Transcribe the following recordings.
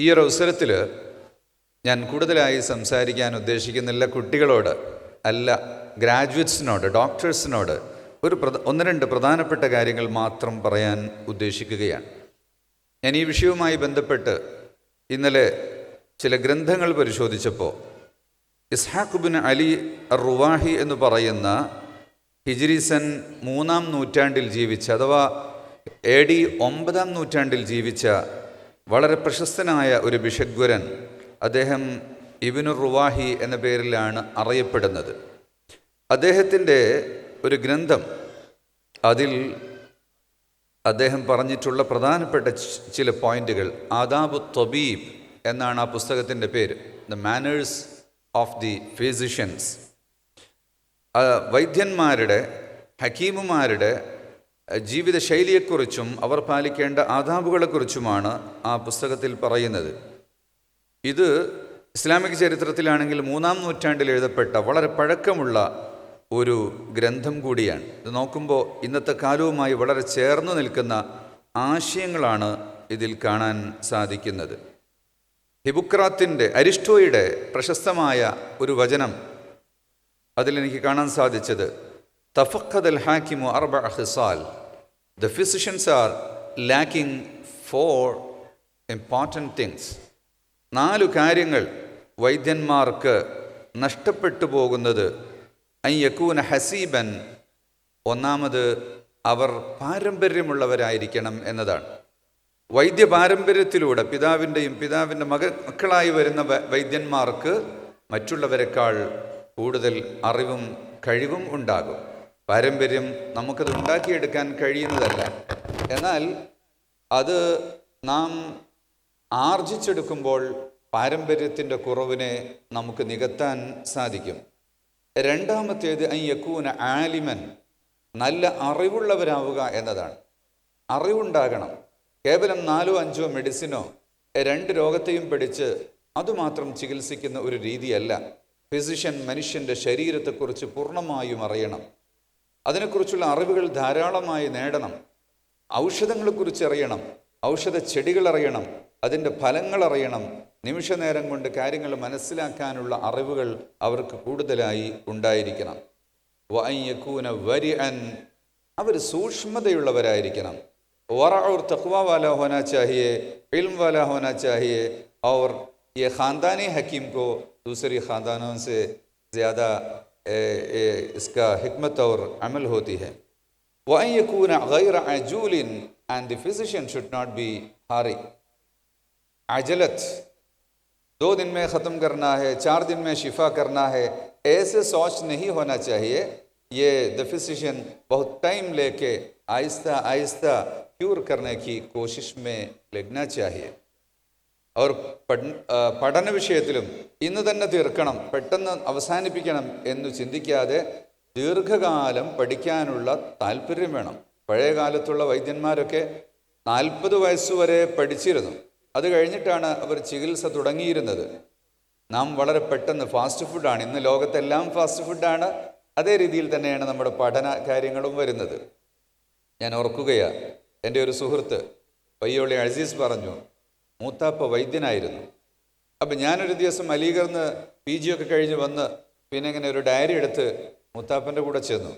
ഈ ഒരു അവസരത്തിൽ ഞാൻ കൂടുതലായി സംസാരിക്കാൻ ഉദ്ദേശിക്കുന്നില്ല കുട്ടികളോട് അല്ല ഗ്രാജുവേറ്റ്സിനോട് ഡോക്ടേഴ്സിനോട്. ഒരു പ്രധ ഒന്ന് രണ്ട് പ്രധാനപ്പെട്ട കാര്യങ്ങൾ മാത്രം പറയാൻ ഉദ്ദേശിക്കുകയാണ്. ഞാൻ ഈ വിഷയവുമായി ബന്ധപ്പെട്ട് ഇന്നലെ ചില ഗ്രന്ഥങ്ങൾ പരിശോധിച്ചപ്പോൾ ഇസ്ഹാഖുബിൻ അലി റുവാഹി എന്ന് പറയുന്ന ഹിജ്രിസൻ മൂന്നാം നൂറ്റാണ്ടിൽ ജീവിച്ച അഥവാ എ ഡി ഒമ്പതാം നൂറ്റാണ്ടിൽ ജീവിച്ച വളരെ പ്രശസ്തനായ ഒരു ബിഷഗ്വരൻ അദ്ദേഹം ഇബിനു റുവാഹി എന്ന പേരിലാണ് അറിയപ്പെടുന്നത്. അദ്ദേഹത്തിന്റെ ഒരു ഗ്രന്ഥം അതിൽ അദ്ദേഹം പറഞ്ഞിട്ടുള്ള പ്രധാനപ്പെട്ട ചില പോയിന്റുകൾ. ആദാബ് തൊബീബ് എന്നാണ് ആ പുസ്തകത്തിന്റെ പേര്. The manners of the physicians വൈദ്യന്മാരുടെ ഹക്കീമുമാരുടെ ജീവിതശൈലിയെക്കുറിച്ചും അവർ പാലിക്കേണ്ട ആദാബുകളെക്കുറിച്ചുമാണ് ആ പുസ്തകത്തിൽ പറയുന്നത്. ഇത് ഇസ്ലാമിക ചരിത്രത്തിലാണെങ്കിൽ മൂന്നാം നൂറ്റാണ്ടിൽ എഴുതപ്പെട്ട വളരെ പഴക്കമുള്ള ഒരു ഗ്രന്ഥം കൂടിയാണ്. ഇത് നോക്കുമ്പോൾ ഇന്നത്തെ കാലവുമായി വളരെ ചേർന്ന് നിൽക്കുന്ന ആശയങ്ങളാണ് ഇതിൽ കാണാൻ സാധിക്കുന്നത്. ഹിബുക്രാത്തിന്റെ അരിസ്റ്റോയുടെ പ്രശസ്തമായ ഒരു വചനം അതിലെനിക്ക് കാണാൻ സാധിച്ചത് തഫഖദ് അൽ ഹാക്കിമു അർബ ഹിസാൽ. The physicians are lacking four important things നാലു കാര്യങ്ങൾ വൈദ്യന്മാർക്ക് നഷ്ടപ്പെട്ടു പോകുന്നത്. അയ്യക്കൂന ഹസീബൻ ഒന്നാമത് അവർ പാരമ്പര്യമുള്ളവരായിരിക്കണം എന്നതാണ്. വൈദ്യ പാരമ്പര്യത്തിലൂടെ പിതാവിന്റെയും പിതാവിന്റെ മക മക്കളായി വരുന്ന വൈദ്യന്മാർക്ക് മറ്റുള്ളവരെക്കാൾ കൂടുതൽ അറിവും കഴിവും ഉണ്ടാകും. പാരമ്പര്യം നമുക്കത് ഉണ്ടാക്കിയെടുക്കാൻ കഴിയുന്നതല്ല. എന്നാൽ അത് നാം ആർജിച്ചെടുക്കുമ്പോൾ പാരമ്പര്യത്തിന്റെ കുറവിനെ നമുക്ക് നികത്താൻ സാധിക്കും. രണ്ടാമത്തേത് ഐ യക്കൂന ആലിമൻ നല്ല അറിവുള്ളവരാവുക എന്നതാണ്. അറിവുണ്ടാകണം. കേവലം നാലോ അഞ്ചോ മെഡിസിനോ രണ്ട് രോഗത്തെയും പിടിച്ച് അതുമാത്രം ചികിത്സിക്കുന്ന ഒരു രീതിയല്ല. ഫിസിഷ്യൻ മനുഷ്യന്റെ ശരീരത്തെക്കുറിച്ച് പൂർണമായും അറിയണം. അതിനെക്കുറിച്ചുള്ള അറിവുകൾ ധാരാളമായി നേടണം ഔഷധങ്ങളെക്കുറിച്ച് അറിയണം ഔഷധ ചെടികൾ അറിയണം അതിൻ്റെ ഫലങ്ങൾ അറിയണം നിമിഷ നേരം കൊണ്ട് കാര്യങ്ങൾ മനസ്സിലാക്കാനുള്ള അറിവുകൾ അവർക്ക് കൂടുതലായി ഉണ്ടായിരിക്കണം വയ്യക്കൂന വരി അൻ അവർ സൂക്ഷ്മതയുള്ളവരായിരിക്കണം वरा और तकवा वाला होना चाहिए इल्म वाला होना चाहिए और ये ख़ानदानी हकीम को दूसरी ख़ानदानों से ज़्यादा इसका हिकमत और अमल होती है। वह यकून गैर अजूल and the physician should not be hurry. अजलत, दो दिन में ख़त्म करना है, चार दिन में शिफा करना है, ऐसे सोच नहीं होना चाहिए। ये द फिजिशियन बहुत टाइम लेके आहिस्ता आहिस्ता क्यूर करने की कोशिश में लगना चाहिए। അവർ പഠ പഠന വിഷയത്തിലും ഇന്ന് തന്നെ തീർക്കണം പെട്ടെന്ന് അവസാനിപ്പിക്കണം എന്ന് ചിന്തിക്കാതെ ദീർഘകാലം പഠിക്കാനുള്ള താല്പര്യം വേണം. പഴയ കാലത്തുള്ള വൈദ്യന്മാരൊക്കെ നാൽപ്പത് വയസ്സുവരെ പഠിച്ചിരുന്നു. അത് കഴിഞ്ഞിട്ടാണ് അവർ ചികിത്സ തുടങ്ങിയിരുന്നത്. നാം വളരെ പെട്ടെന്ന് ഫാസ്റ്റ് ഫുഡാണ്. ഇന്ന് ലോകത്തെല്ലാം ഫാസ്റ്റ് ഫുഡാണ്. അതേ രീതിയിൽ തന്നെയാണ് നമ്മുടെ പഠന കാര്യങ്ങളും വരുന്നത്. ഞാൻ ഓർക്കുകയാണ് എന്റെ ഒരു സുഹൃത്ത് പയ്യോളി അസീസ് പറഞ്ഞു മൂത്താപ്പ വൈദ്യനായിരുന്നു. അപ്പം ഞാനൊരു ദിവസം അലീഗർന്ന് പി ജി ഒക്കെ കഴിഞ്ഞ് വന്ന് പിന്നെ ഇങ്ങനെ ഒരു ഡയറി എടുത്ത് മുത്താപ്പന്റെ കൂടെ ചെന്നു.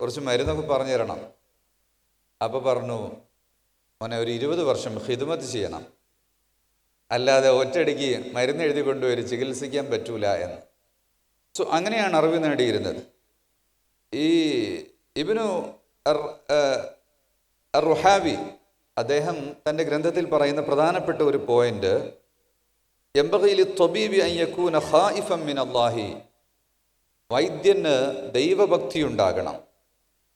കുറച്ച് മരുന്നൊക്കെ പറഞ്ഞു തരണം. അപ്പോൾ പറഞ്ഞു മോനെ ഒരു ഇരുപത് വർഷം ഹിദ്മത്ത് ചെയ്യണം. അല്ലാതെ ഒറ്റയടിക്ക് മരുന്ന് എഴുതി കൊണ്ടുവരും ചികിത്സിക്കാൻ പറ്റൂല എന്ന്. സോ അങ്ങനെയാണ് അറിവ് നേടിയിരുന്നത്. ഈ ഇബിനു റുഹാബി അദ്ദേഹം തൻ്റെ ഗ്രന്ഥത്തിൽ പറയുന്ന പ്രധാനപ്പെട്ട ഒരു പോയിന്റ് എംബകയിൽ തൊബീബി അയ്യക്കൂന ഖായിഫം മിൻ അള്ളാഹി വൈദ്യന് ദൈവഭക്തി ഉണ്ടാകണം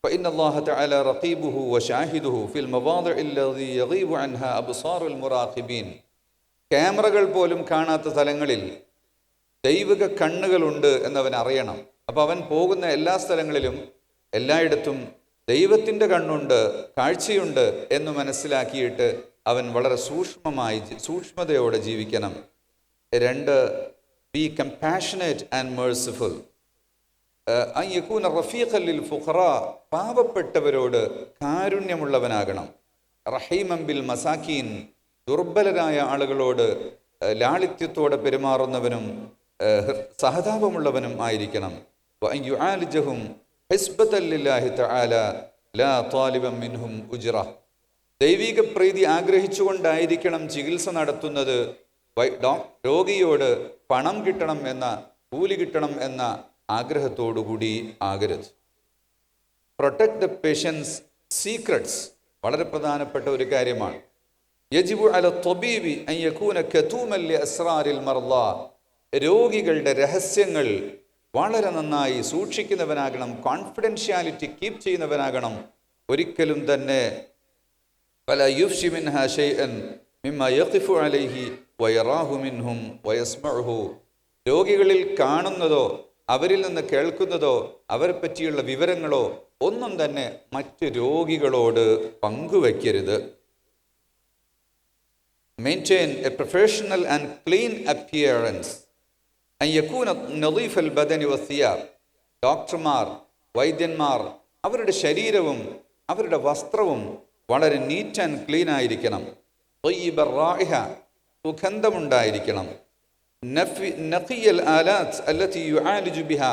فإن الله تعالى رقيبه وشاهده في المواضع الذي يغيب عنها أبصار المراقبين ക്യാമറകൾ പോലും കാണാത്ത സ്ഥലങ്ങളിൽ ദൈവിക കണ്ണുകളുണ്ട് എന്നവൻ അറിയണം അപ്പം അവൻ പോകുന്ന എല്ലാ സ്ഥലങ്ങളിലും എല്ലായിടത്തും ദൈവത്തിന്റെ കണ്ണുണ്ട് കാഴ്ചയുണ്ട് എന്ന് മനസ്സിലാക്കിയിട്ട് അവൻ വളരെ സൂക്ഷ്മമായി സൂക്ഷ്മതയോടെ ജീവിക്കണം. രണ്ട് ബി കമ്പാഷനേറ്റ് ആൻഡ് മേഴ്സിഫുൾ അയ്യക്കൂന റഫീഖല്ലിൽ ഫുഖറ പാവപ്പെട്ടവരോട് കാരുണ്യമുള്ളവനാകണം. റഹീമംബിൽ മസാക്കീൻ ദുർബലരായ ആളുകളോട് ലാളിത്യത്തോടെ പെരുമാറുന്നവനും സഹതാപമുള്ളവനും ആയിരിക്കണം. യുആലിജഹും തആല ലാ മിൻഹും ഉജ്റ. ദൈവിക പ്രീതി ആഗ്രഹിച്ചുകൊണ്ടായിരിക്കണം ചികിത്സ നടത്തുന്നത്. രോഗിയോട് പണം കിട്ടണം എന്ന കൂലി കിട്ടണം എന്ന ആഗ്രഹത്തോടുകൂടി ആകരുത്. പ്രൊട്ടക്ട് ദ പേഷ്യൻസ് സീക്രട്സ് വളരെ പ്രധാനപ്പെട്ട ഒരു കാര്യമാണ്. യജിബു അല യകൂന രോഗികളുടെ രഹസ്യങ്ങൾ വളരെ നന്നായി സൂക്ഷിക്കുന്നവനാകണം കോൺഫിഡൻഷ്യാലിറ്റി കീപ്പ് ചെയ്യുന്നവനാകണം. ഒരിക്കലും തന്നെ പല യുഷിമിൻ മിൻഹ ഷൈഅൻ മിമ്മ യഖിഫു അലൈഹി വയറാഹു മിൻഹും വയസ്മഹു രോഗികളിൽ കാണുന്നതോ അവരിൽ നിന്ന് കേൾക്കുന്നതോ അവരെ പറ്റിയുള്ള വിവരങ്ങളോ ഒന്നും തന്നെ മറ്റ് രോഗികളോട് പങ്കുവയ്ക്കരുത്. Maintain a professional and clean appearance അയ്യക്കൂന നദീഫൽ ബദനി വസിയാബ് ഡോക്ടർമാർ വൈദ്യന്മാർ അവരുടെ ശരീരവും അവരുടെ വസ്ത്രവും വളരെ നീറ്റ് ആൻഡ് ക്ലീൻ ആയിരിക്കണം തൊയ്യിബ റായിഹ സുഗന്ധമുണ്ടായിരിക്കണം നഫി നഖിയൽ ആലാത്ത് അല്ലത്തി യുആലിജു ബിഹ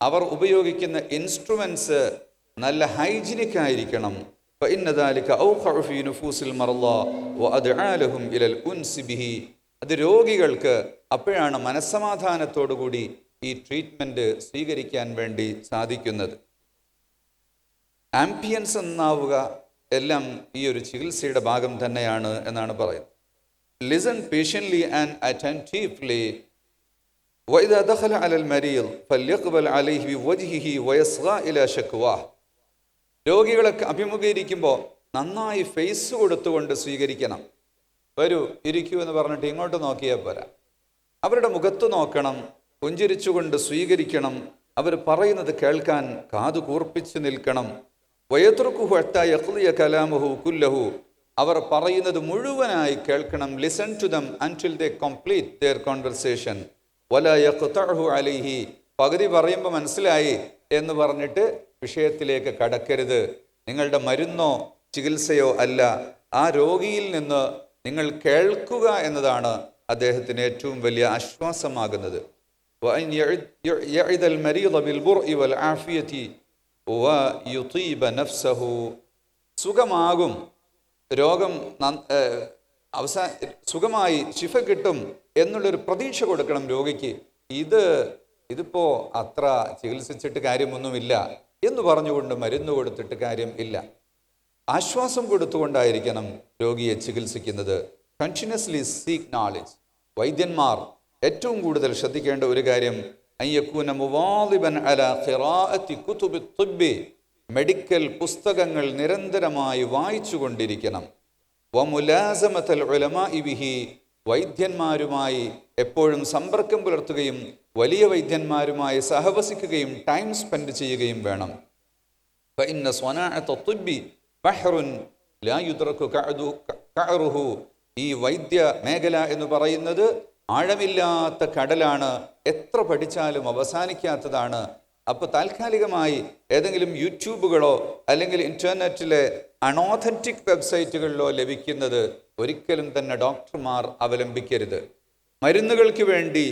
അവർ ഉപയോഗിക്കുന്ന ഇൻസ്ട്രുമെന്റ്സ് നല്ല ഹൈജിനിക് ആയിരിക്കണം فإن ذلك أوقع في نفوس المرضى وأدعى لهم إلى الأنس به അത് രോഗികൾക്ക് അപ്പോഴാണ് മനസ്സമാധാനത്തോടുകൂടി ഈ ട്രീറ്റ്മെൻറ്റ് സ്വീകരിക്കാൻ വേണ്ടി സാധിക്കുന്നത് ആംബിയൻസ് എന്നാവുക എല്ലാം ഈ ഒരു ചികിത്സയുടെ ഭാഗം തന്നെയാണ് എന്നാണ് പറയുന്നത് ലിസൺ പേഷ്യൻലി ആൻഡ് അറ്റൻറ്റീവ്ലി وإذا دخل على المريض فليقبل عليه بوجهه ويصغى إلى شكواه രോഗികളെ അഭിമുഖീകരിക്കുമ്പോൾ നന്നായി ഫേസ് കൊടുത്തുകൊണ്ട് സ്വീകരിക്കണം വരൂ ഇരിക്കൂ എന്ന് പറഞ്ഞിട്ട് ഇങ്ങോട്ട് നോക്കിയാൽ പോരാ. അവരുടെ മുഖത്ത് നോക്കണം പുഞ്ചിരിച്ചുകൊണ്ട് സ്വീകരിക്കണം അവർ പറയുന്നത് കേൾക്കാൻ കാതു കൂർപ്പിച്ച് നിൽക്കണം. വയത്തുർക്കുഹു അട്ടായ കലാമുഹു കുല്ലഹു. അവർ പറയുന്നത് മുഴുവനായി കേൾക്കണം listen to them until they complete their conversation. വല യഖ്തഅഹു അലിഹി. പകുതി പറയുമ്പോൾ മനസ്സിലായി എന്ന് പറഞ്ഞിട്ട് വിഷയത്തിലേക്ക് കടക്കരുത്. നിങ്ങളുടെ മരുന്നോ ചികിത്സയോ അല്ല ആ രോഗിയിൽ നിന്ന് നിങ്ങൾ കേൾക്കുക എന്നതാണ് അദ്ദേഹത്തിന് ഏറ്റവും വലിയ ആശ്വാസമാകുന്നത്. സുഖമാകും. രോഗം അവസാന സുഖമായി ശിഫ കിട്ടും എന്നുള്ളൊരു പ്രതീക്ഷ കൊടുക്കണം രോഗിക്ക്. ഇത് ഇതിപ്പോൾ അത്ര ചികിത്സിച്ചിട്ട് കാര്യമൊന്നുമില്ല എന്ന് പറഞ്ഞുകൊണ്ട് മരുന്ന് കൊടുത്തിട്ട് കാര്യം ഇല്ല. ആശ്വാസം കൊടുത്തുകൊണ്ടായിരിക്കണം രോഗിയെ ചികിത്സിക്കുന്നത്. കണ്ടിന്യൂസ്ലി സീക്ക് നോളജ് വൈദ്യന്മാർ ഏറ്റവും കൂടുതൽ ശ്രദ്ധിക്കേണ്ട ഒരു കാര്യം അയ്യക്കൂന മുവാദിബൻ അല ഖിറാഅത്തി കുതുബി തുബ്ബി. മെഡിക്കൽ പുസ്തകങ്ങൾ നിരന്തരമായി വായിച്ചു കൊണ്ടിരിക്കണം വമുലാസമത്തൽ ഉലമ ഇബിഹി വൈദ്യന്മാരുമായി എപ്പോഴും സമ്പർക്കം പുലർത്തുകയും വലിയ വൈദ്യന്മാരുമായി സഹവസിക്കുകയും ടൈം സ്പെൻഡ് ചെയ്യുകയും വേണം. ഫഇന്ന സ്വനാ തുബ്ബി. ബഹ്റുൻ ലായുദ്രക്കു കഅദു കഅറുഹു. ഈ വൈദ്യ മേഖല എന്ന് പറയുന്നത് ആഴമില്ലാത്ത കടലാണ്. എത്ര പഠിച്ചാലും അവസാനിക്കാത്തതാണ്. അപ്പോൾ താൽക്കാലികമായി ഏതെങ്കിലും യൂട്യൂബുകളോ അല്ലെങ്കിൽ ഇന്റർനെറ്റിലെ അണോതന്റിക് വെബ്സൈറ്റുകളിലോ ലഭിക്കുന്നത് ഒരിക്കലും തന്നെ ഡോക്ടർമാർ അവലംബിക്കരുത്. മരുന്നുകൾക്ക് വേണ്ടി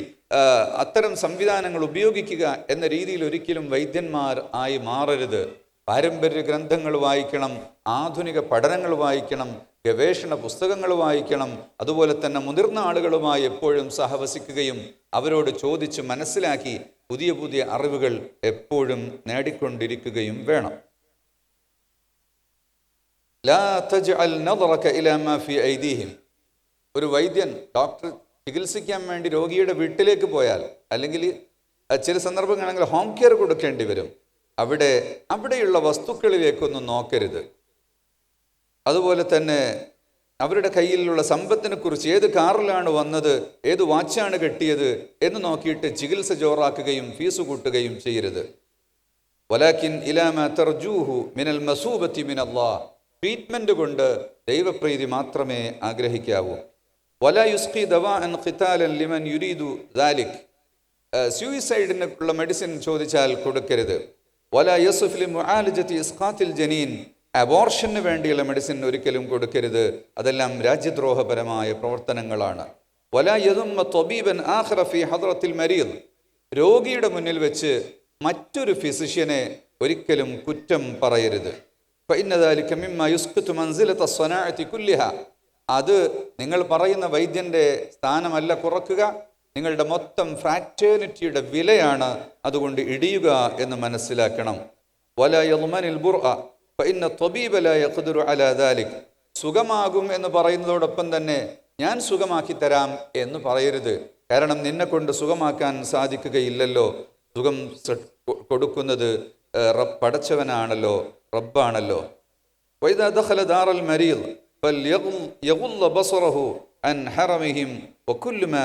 അത്തരം സംവിധാനങ്ങൾ ഉപയോഗിക്കുക എന്ന രീതിയിൽ ഒരിക്കലും വൈദ്യന്മാർ ആയി മാറരുത്. പാരമ്പര്യ ഗ്രന്ഥങ്ങൾ വായിക്കണം ആധുനിക പഠനങ്ങൾ വായിക്കണം ഗവേഷണ പുസ്തകങ്ങൾ വായിക്കണം അതുപോലെ തന്നെ മുതിർന്ന ആളുകളുമായി എപ്പോഴും സഹവസിക്കുകയും അവരോട് ചോദിച്ച് മനസ്സിലാക്കി പുതിയ പുതിയ അറിവുകൾ എപ്പോഴും നേടിക്കൊണ്ടിരിക്കുകയും വേണം. ഒരു വൈദ്യൻ ഡോക്ടർ ചികിത്സിക്കാൻ വേണ്ടി രോഗിയുടെ വീട്ടിലേക്ക് പോയാൽ അല്ലെങ്കിൽ ചില സന്ദർഭങ്ങളാണെങ്കിൽ ഹോം കെയർ കൊടുക്കേണ്ടി വരും. അവിടെ അവിടെയുള്ള വസ്തുക്കളിലേക്കൊന്നും നോക്കരുത്. അതുപോലെ തന്നെ അവരുടെ കയ്യിലുള്ള സമ്പത്തിനെ കുറിച്ച് ഏത് കാറിലാണ് വന്നത് ഏത് വാച്ചാണ് കെട്ടിയത് എന്ന് നോക്കിയിട്ട് ചികിത്സ ജോറാക്കുകയും ഫീസ് കൂട്ടുകയും ചെയ്യരുത്. വലാക്കിൻ ഇലാമ തർജൂഹു മിനൽ മസൂബത്തി മിനല്ലാ. ട്രീറ്റ്മെന്റ് കൊണ്ട് ദൈവപ്രീതി മാത്രമേ ആഗ്രഹിക്കാവൂ. വല യുസ്ഖി ദവാ അൻ ഖിതാലൻ ലിമൻ യുരീദു ദാലിക്. സൂയിസൈഡിനുള്ള മെഡിസിൻ ചോദിച്ചാൽ കൊടുക്കരുത്. വല യസുഫിലി മുആലജത്തി ഇസ്ഖാത്തിൽ ജനീൻ. അബോർഷന് വേണ്ടിയുള്ള മെഡിസിൻ ഒരിക്കലും കൊടുക്കരുത്. അതെല്ലാം രാജ്യദ്രോഹപരമായ പ്രവർത്തനങ്ങളാണ്. വല യതുമ്മ തൊബീബൻ ആഹ്റഫി ഹദ്രത്തിൽ മരീദ്. രോഗിയുടെ മുന്നിൽ വെച്ച് മറ്റൊരു ഫിസിഷ്യനെ ഒരിക്കലും കുറ്റം പറയരുത്. അത് നിങ്ങൾ പറയുന്ന വൈദ്യന്റെ സ്ഥാനമല്ല കുറക്കുക. നിങ്ങളുടെ മൊത്തം ഫ്രാറ്റേണിറ്റിയുടെ വിലയാണ് അതുകൊണ്ട് ഇടിയുക എന്ന് മനസ്സിലാക്കണം. വലയൽമനിൽ യൽമനിൽ സുഖമാകും എന്ന് പറയുന്നതോടൊപ്പം തന്നെ ഞാൻ സുഖമാക്കി തരാം എന്ന് പറയരുത്. കാരണം നിന്നെ കൊണ്ട് സുഖമാക്കാൻ സാധിക്കുകയില്ലല്ലോ. സുഖം കൊടുക്കുന്നത് പടച്ചവനാണല്ലോ റബ്ബാണല്ലോ. വൈദ ദഖല ദാറൽ മരീൽ ബസറഹു അൻ ഹറമിഹിം ഒക്കുല്ലുമ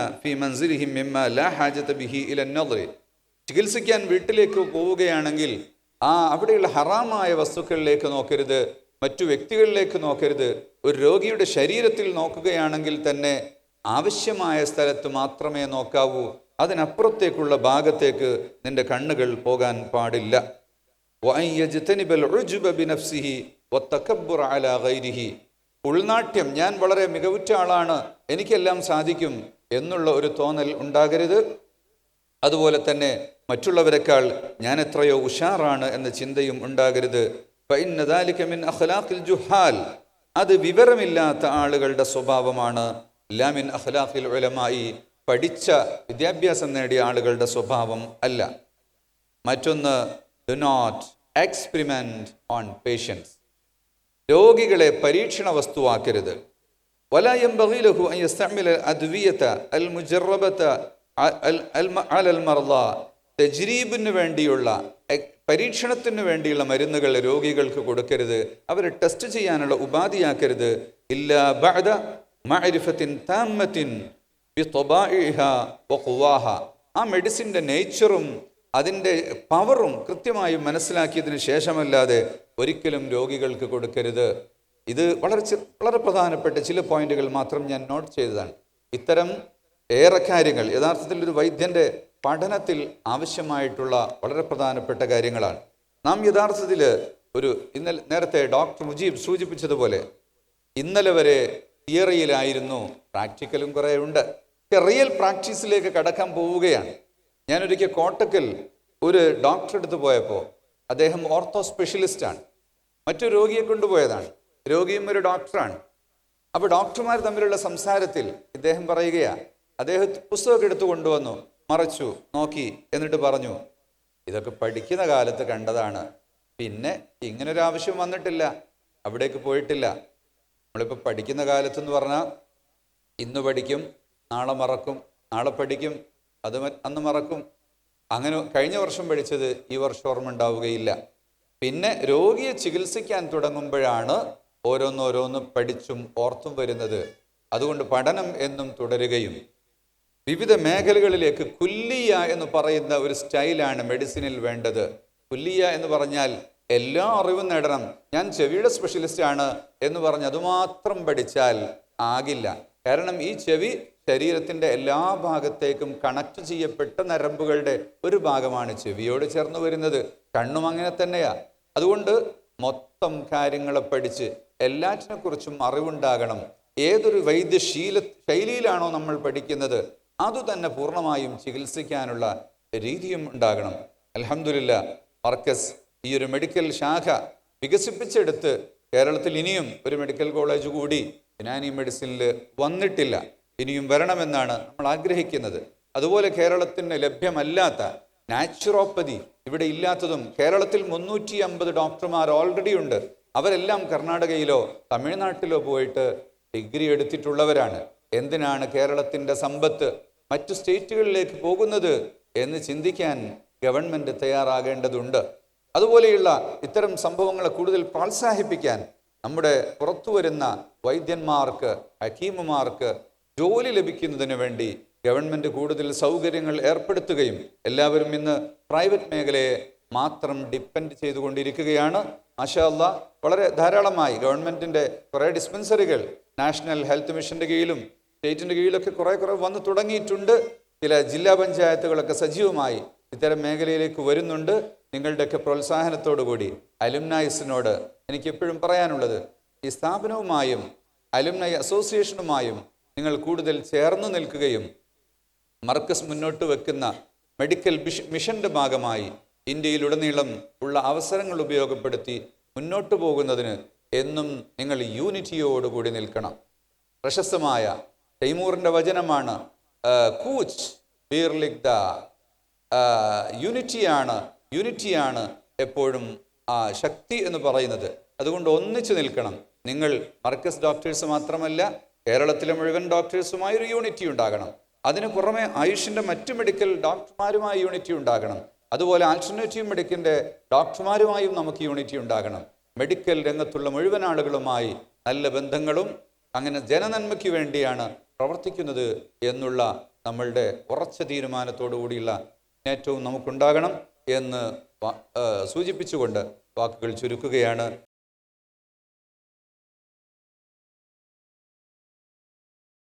ചികിത്സിക്കാൻ വീട്ടിലേക്ക് പോവുകയാണെങ്കിൽ ആ അവിടെയുള്ള ഹറാമായ വസ്തുക്കളിലേക്ക് നോക്കരുത് മറ്റു വ്യക്തികളിലേക്ക് നോക്കരുത്. ഒരു രോഗിയുടെ ശരീരത്തിൽ നോക്കുകയാണെങ്കിൽ തന്നെ ആവശ്യമായ സ്ഥലത്ത് മാത്രമേ നോക്കാവൂ. അതിനപ്പുറത്തേക്കുള്ള ഭാഗത്തേക്ക് നിന്റെ കണ്ണുകൾ പോകാൻ പാടില്ല. വൈ അല ഉൾനാട്യം ഞാൻ വളരെ മികവുറ്റ ആളാണ് എനിക്കെല്ലാം സാധിക്കും എന്നുള്ള ഒരു തോന്നൽ ഉണ്ടാകരുത്. അതുപോലെ തന്നെ മറ്റുള്ളവരെക്കാൾ ഞാൻ എത്രയോ ഉഷാറാണ് എന്ന ചിന്തയും ഉണ്ടാകരുത്. മിൻ അഖ്ലാഖിൽ ജുഹാൽ. അത് വിവരമില്ലാത്ത ആളുകളുടെ സ്വഭാവമാണ്. ലാമിൻ അഖ്ലാഖിൽ ഉലമായി പഠിച്ച വിദ്യാഭ്യാസം നേടിയ ആളുകളുടെ സ്വഭാവം അല്ല. മറ്റൊന്ന് do not experiment on patients രോഗികളെ പരീക്ഷണ വസ്തുവാക്കരുത് വലായം ബഹിലഹു അയ്യസ്തമിൽ അദ്വിയത അൽ മുജറബത്ത് അൽ അൽ അൽ അൽ തജ്രീബിന് വേണ്ടിയുള്ള പരീക്ഷണത്തിന് വേണ്ടിയുള്ള മരുന്നുകൾ രോഗികൾക്ക് കൊടുക്കരുത്. അവരെ ടെസ്റ്റ് ചെയ്യാനുള്ള ഉപാധിയാക്കരുത്. ഇല്ലാ ബഅദ മഅരിഫത്തിൻ താമത്തിൻ ആ മെഡിസിന്റെ നേച്ചറും അതിന്റെ പവറും കൃത്യമായും മനസ്സിലാക്കിയതിന് ശേഷമല്ലാതെ ഒരിക്കലും രോഗികൾക്ക് കൊടുക്കരുത്. ഇത് വളരെ വളരെ പ്രധാനപ്പെട്ട ചില പോയിന്റുകൾ മാത്രം ഞാൻ നോട്ട് ചെയ്തതാണ്. ഇത്തരം ഏറെ കാര്യങ്ങൾ യഥാർത്ഥത്തിൽ ഒരു വൈദ്യന്റെ പഠനത്തിൽ ആവശ്യമായിട്ടുള്ള വളരെ പ്രധാനപ്പെട്ട കാര്യങ്ങളാണ്. നാം യഥാർത്ഥത്തിൽ ഒരു ഇന്നലെ നേരത്തെ ഡോക്ടർ മുജീബ് സൂചിപ്പിച്ചതുപോലെ ഇന്നലെ വരെ തിയറിയിലായിരുന്നു പ്രാക്ടിക്കലും കുറേ ഉണ്ട്. റിയൽ പ്രാക്ടീസിലേക്ക് കടക്കാൻ പോവുകയാണ്. ഞാനൊരിക്കൽ കോട്ടക്കൽ ഒരു ഡോക്ടറെ അടുത്ത് പോയപ്പോൾ അദ്ദേഹം ഓർത്തോ സ്പെഷ്യലിസ്റ്റാണ് മറ്റു രോഗിയെ കൊണ്ടുപോയതാണ്. രോഗിയും ഒരു ഡോക്ടറാണ് അപ്പോൾ ഡോക്ടർമാർ തമ്മിലുള്ള സംസാരത്തിൽ ഇദ്ദേഹം പറയുകയാണ് അദ്ദേഹം പുസ്തകമൊക്കെ എടുത്തു കൊണ്ടുവന്നു മറച്ചു നോക്കി എന്നിട്ട് പറഞ്ഞു ഇതൊക്കെ പഠിക്കുന്ന കാലത്ത് കണ്ടതാണ്. പിന്നെ ഇങ്ങനൊരു ആവശ്യം വന്നിട്ടില്ല അവിടേക്ക് പോയിട്ടില്ല. നമ്മളിപ്പോൾ പഠിക്കുന്ന കാലത്തെന്ന് പറഞ്ഞാൽ ഇന്ന് പഠിക്കും നാളെ മറക്കും നാളെ പഠിക്കും അത് അന്ന് മറക്കും. അങ്ങനെ കഴിഞ്ഞ വർഷം പഠിച്ചത് ഈ വർഷം ഓർമ്മ ഉണ്ടാവുകയില്ല. പിന്നെ രോഗിയെ ചികിത്സിക്കാൻ തുടങ്ങുമ്പോഴാണ് ഓരോന്നോരോന്ന് പഠിച്ചും ഓർത്തും വരുന്നത്. അതുകൊണ്ട് പഠനം എന്നും തുടരുകയും വിവിധ മേഖലകളിലേക്ക് കുല്ലിയ എന്ന് പറയുന്ന ഒരു സ്റ്റൈലാണ് മെഡിസിനിൽ വേണ്ടത്. കുല്ലിയ എന്ന് പറഞ്ഞാൽ എല്ലാ അറിവും നേടണം. ഞാൻ ചെവിയുടെ സ്പെഷ്യലിസ്റ്റ് ആണ് എന്ന് പറഞ്ഞ് അതുമാത്രം പഠിച്ചാൽ ആകില്ല. കാരണം ഈ ചെവി ശരീരത്തിന്റെ എല്ലാ ഭാഗത്തേക്കും കണക്ട് ചെയ്യപ്പെട്ട നരമ്പുകളുടെ ഒരു ഭാഗമാണ് ചെവിയോട് ചേർന്ന് വരുന്നത്. കണ്ണും അങ്ങനെ തന്നെയാ. അതുകൊണ്ട് മൊത്തം കാര്യങ്ങളെ പഠിച്ച് എല്ലാറ്റിനെക്കുറിച്ചും അറിവുണ്ടാകണം. ഏതൊരു വൈദ്യശീല ശൈലിയിലാണോ നമ്മൾ പഠിക്കുന്നത് അതുതന്നെ പൂർണമായും ചികിത്സിക്കാനുള്ള രീതിയും ഉണ്ടാകണം. അലഹമുല്ല മർക്കസ് ഈ ഒരു മെഡിക്കൽ ശാഖ വികസിപ്പിച്ചെടുത്ത് കേരളത്തിൽ ഇനിയും ഒരു മെഡിക്കൽ കോളേജ് കൂടി യുനാനി മെഡിസിനിൽ വന്നിട്ടില്ല. ഇനിയും വരണമെന്നാണ് നമ്മൾ ആഗ്രഹിക്കുന്നത്. അതുപോലെ കേരളത്തിന് ലഭ്യമല്ലാത്ത നാച്ചുറോപ്പതി ഇവിടെ ഇല്ലാത്തതും കേരളത്തിൽ മുന്നൂറ്റി അമ്പത് ഡോക്ടർമാർ ഓൾറെഡി ഉണ്ട്. അവരെല്ലാം കർണാടകയിലോ തമിഴ്നാട്ടിലോ പോയിട്ട് ഡിഗ്രി എടുത്തിട്ടുള്ളവരാണ്. എന്തിനാണ് കേരളത്തിന്റെ സമ്പത്ത് മറ്റു സ്റ്റേറ്റുകളിലേക്ക് പോകുന്നത് എന്ന് ചിന്തിക്കാൻ ഗവൺമെന്റ് തയ്യാറാകേണ്ടതുണ്ട്. അതുപോലെയുള്ള ഇത്തരം സംഭവങ്ങളെ കൂടുതൽ പ്രോത്സാഹിപ്പിക്കാൻ നമ്മുടെ പുറത്തു വരുന്ന വൈദ്യന്മാർക്ക് ഹക്കീമുമാർക്ക് ജോലി ലഭിക്കുന്നതിന് വേണ്ടി ഗവൺമെന്റ് കൂടുതൽ സൗകര്യങ്ങൾ ഏർപ്പെടുത്തുകയും എല്ലാവരും ഇന്ന് പ്രൈവറ്റ് മേഖലയെ മാത്രം ഡിപ്പെൻഡ് ചെയ്തുകൊണ്ടിരിക്കുകയാണ്. മാഷാല്ല വളരെ ധാരാളമായി ഗവൺമെന്റിന്റെ കുറേ ഡിസ്പെൻസറികൾ നാഷണൽ ഹെൽത്ത് മിഷന്റെ കീഴിലും സ്റ്റേറ്റിന്റെ കീഴിലൊക്കെ കുറേ കുറേ വന്നു തുടങ്ങിയിട്ടുണ്ട്. ചില ജില്ലാ പഞ്ചായത്തുകളൊക്കെ സജീവമായി ഇത്തരം മേഖലയിലേക്ക് വരുന്നുണ്ട്. നിങ്ങളുടെയൊക്കെ പ്രോത്സാഹനത്തോടു കൂടി അലുംനൈസിനോട് എനിക്ക് എപ്പോഴും പറയാനുള്ളത് ഈ സ്ഥാപനവുമായും അലുംനൈ അസോസിയേഷനുമായും നിങ്ങൾ കൂടുതൽ ചേർന്ന് നിൽക്കുകയും മർക്കസ് മുന്നോട്ട് വെക്കുന്ന മെഡിക്കൽ മിഷ- മിഷന്റെ ഭാഗമായി ഇന്ത്യയിലുടനീളം ഉള്ള അവസരങ്ങൾ ഉപയോഗപ്പെടുത്തി മുന്നോട്ട് പോകുന്നതിന് എന്നും നിങ്ങൾ യൂണിറ്റിയോടുകൂടി നിൽക്കണം. പ്രശസ്തമായ തൈമൂറിന്റെ വചനമാണ് കൂച്ച് ബീർലിക് ദ യൂണിറ്റിയാണ് യൂണിറ്റിയാണ് എപ്പോഴും ശക്തി എന്ന് പറയുന്നത്. അതുകൊണ്ട് ഒന്നിച്ചു നിൽക്കണം. നിങ്ങൾ മർക്കസ് ഡോക്ടേഴ്സ് മാത്രമല്ല കേരളത്തിലെ മുഴുവൻ ഡോക്ടേഴ്സുമായി ഒരു യൂണിറ്റി ഉണ്ടാകണം. അതിന് പുറമെ ആയുഷിന്റെ മറ്റു മെഡിക്കൽ ഡോക്ടർമാരുമായി യൂണിറ്റി ഉണ്ടാകണം. അതുപോലെ ആൾട്ടർനേറ്റീവ് മെഡിക്കലിന്റെ ഡോക്ടർമാരുമായും നമുക്ക് യൂണിറ്റി ഉണ്ടാകണം. മെഡിക്കൽ രംഗത്തുള്ള മുഴുവൻ ആളുകളുമായി നല്ല ബന്ധങ്ങളും അങ്ങനെ ജനനന്മയ്ക്ക് വേണ്ടിയാണ് പ്രവർത്തിക്കുന്നത് എന്നുള്ള നമ്മളുടെ ഉറച്ച തീരുമാനത്തോടു കൂടിയുള്ള ഏറ്റവും നമുക്കുണ്ടാകണം എന്ന് സൂചിപ്പിച്ചുകൊണ്ട് വാക്കുകൾ ചുരുക്കുകയാണ്.